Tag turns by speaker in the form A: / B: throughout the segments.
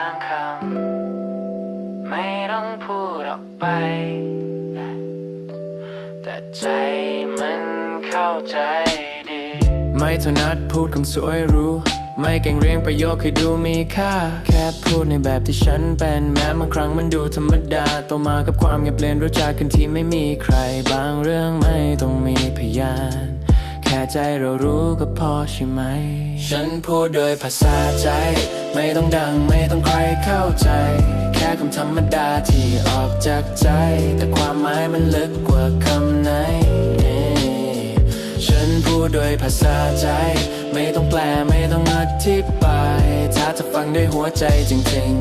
A: างคำไม่ต้องพูดออกไป แต่ใจมันเข้าใจดี ไม่ถนัดพูดคำสวยรู้ ไม่เก่งเรียงประโยคให้ดูมีค่า แค่พูดในแบบที่ฉันเป็น แม้บางครั้งมันดูธรรมดาโตมากับความเงียบเรียนรู้จักกันที่ไม่มีใคร บางเรื่องไม่ต้องมีพยาน ค่ใจเรารู้ก็พอใช่ไหม ฉันพูดโดยภาษาใจ ไม่ต้องดังไม่ต้องใครเข้าใจ แค่คำธรรมดาที่ออกจากใจ แต่ความหมายมันลึกกว่าคำไหน ฉันพูดโดยภาษาใจ ไม่ต้องแปลไม่ต้องอธิบาย ถ้าจะฟังด้วยหัวใจจริง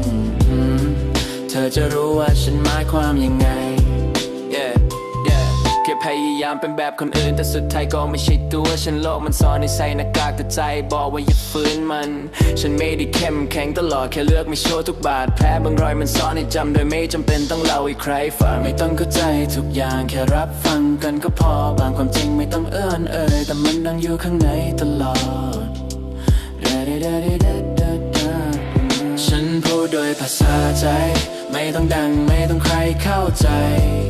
A: ๆ เธอจะรู้ว่าฉันหมายความยังไง พยายามเป็นแบบคนอื่น แต่สุดท้ายก็ไม่ใช่ตัวฉันโลกมันซ่อนในใส่หน้ากากแต่ใจบอกว่าอย่าฝืนมัน ฉันไม่ได้เข้มแข็งตลอดแค่เลือกไม่โชว์ทุกบาดแผลบางรอยมันซ่อนให้จำโดยไม่จำเป็นต้องเล่าให้ใครฟังไม่ต้องเข้าใจทุกอย่างแค่รับฟังกันก็พอบางความจริงไม่ต้องเอื้อนเอ่ยแต่มันดังอยู่ข้างในตลอดฉันพูด โดยภาษาใจ ไม่ต้องดังไม่ต้องใครเข้าใจ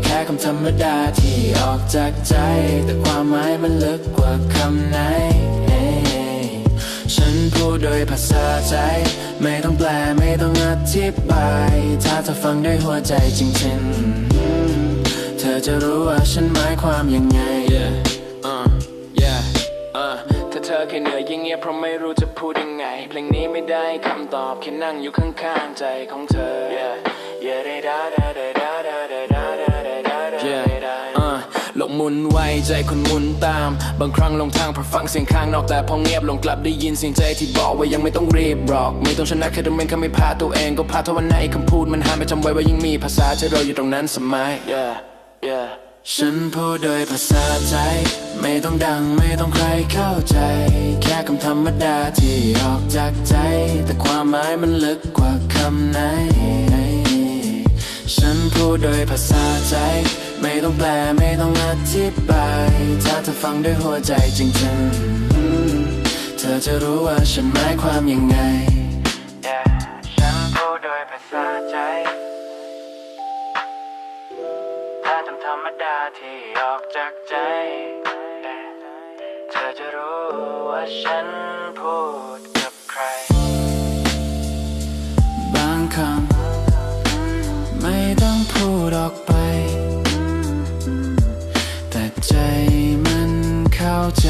A: แค่คำธรรมดาที่ออกจากใจ แต่ความหมายมันลึกกว่าคำไหน ฉันพูดโดยภาษาใจ ไม่ต้องแปลไม่ต้องอธิบาย ถ้าเธอฟังด้วยหัวใจจริงๆ เธอจะรู้ว่าฉันหมายความยังไง ยยิ่งเงียบเพราะไม่รู้จะพูดยังไง เพลงนี้ไม่ได้คำตอบแค่นั่งอยู่ข้างๆใจของเธอ yeah. Yeah, da, da, da, da, da, da, da, da, da, da, da, yeah. uh. โลกหมุนไวใจคนหมุนตาม บางครั้งลงทางเพราะฟังเสียงข้างนอกแต่พอเงียบลงกลับได้ยินเสียงใจที่บอกว่ายังไม่ต้องรีบหรอก ไม่ต้องชนะแค่ต้องเป็นคำไม่พาตัวเองก็พาเท่าวันไหนคำพูดมันหาไม่จำไว้ว่ายังมีภาษาที่รออยู่ตรงนั้นสมัย yeah, yeah. ฉันพูดโดยภาษาใจ ไม่ต้องดังไม่ต้องใครเข้าใจ แค่คำธรรมดาที่ออกจากใจ แต่ความหมายมันลึกกว่าคำไหน ฉันพูดโดยภาษาใจ ไม่ต้องแปลไม่ต้องอธิบายถ้าเธอฟังด้วยหัวใจจริงๆ เธอจะรู้ว่าฉันหมายความยังไง ธรรมดาที่ออกจากใจ เธอจะรู้ว่าฉันพูดกับใคร บางคำไม่ต้องพูดออกไป แต่ใจมันเข้าใจ